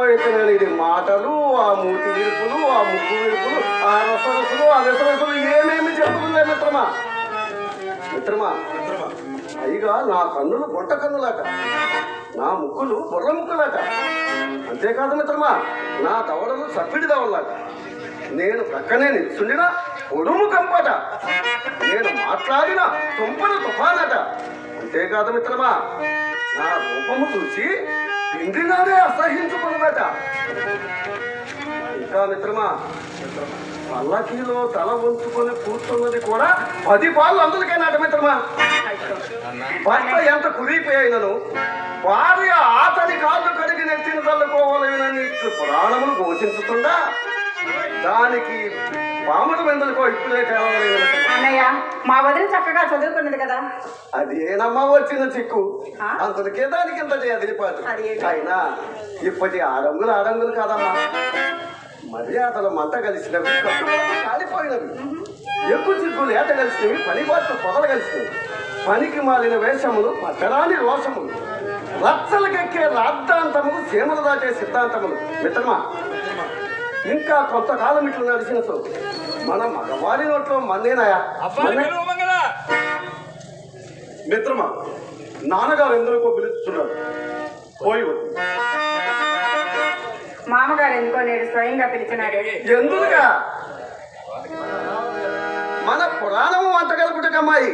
లేకపోతే ఇది మాటలు ఆ మూతి విరుపులు ఆ ముక్కు విరుపులు ఆ రసరసులు ఆ రసరసులు ఏమేమి చెప్పుకుందా మిత్రమా? మిత్రమా? పైగా నా కన్నులు బొట్ట కన్నులాట. నా ముక్కులు బుర్ర ముక్కులాట. అంతేకాదు మిత్రమా నా దవడలు సప్పిడి దవడలాట నేను ప్రక్కనే నిల్చుండినా పొడుము కంపట. నేను మాట్లాడిన తుంపలు తుఫానట. అంతేకాదు మిత్రమా నా రూపము చూసి పిండినానే అసహించుకున్నదట. ఇంకా మిత్రమా పల్లకీలో తల వంచుకొని కూర్చున్నది కూడా పది పాలు అందులకే నాట మిత్రమా? భర్త ఎంత కురిపోయినను భార్య ఆతని కాళ్ళు కడిగి నెత్తిన తల్లుకోవాలని పురాణములు ఘోషించుతుందా దానికి పాముడు వెందలకో ఇప్పుడే అన్నయ్య మా వదిన చక్కగా చదువుకున్నది కదా. అదేనమ్మా వచ్చిన చిక్కు? అందుకే దానికి ఇంత అది ఏంటి? అయినా ఇప్పటి ఆడంగులు ఆడంగులు కాదమ్మా. మర్యాదలు మంట కలిసినవి కాలిపోయినవి. ఎక్కువ చిక్కులు ఏట కలిసినవి పని బాట్లు పొదలు కలిసినవి. పనికి మాలిన వేషములు పట్టరాని రోషములు. రచ్చలకెక్కే రాద్ధాంతములు సీమలు దాటే సిద్ధాంతములు. మిత్రమా? ఇంకా కొంతకాలం ఇట్లు నడిచిన సో మన మగవారి నోట్లో మందేనాయా? మిత్రమా నాన్నగారు ఎందరికో పిలుస్తున్నారు? పోయి మామగారు ఎందుకో నేడు స్వయంగా పిలిచినాడు. ఎందుకుగా మన పురాణము వంట కలుపుటకమ్మాయి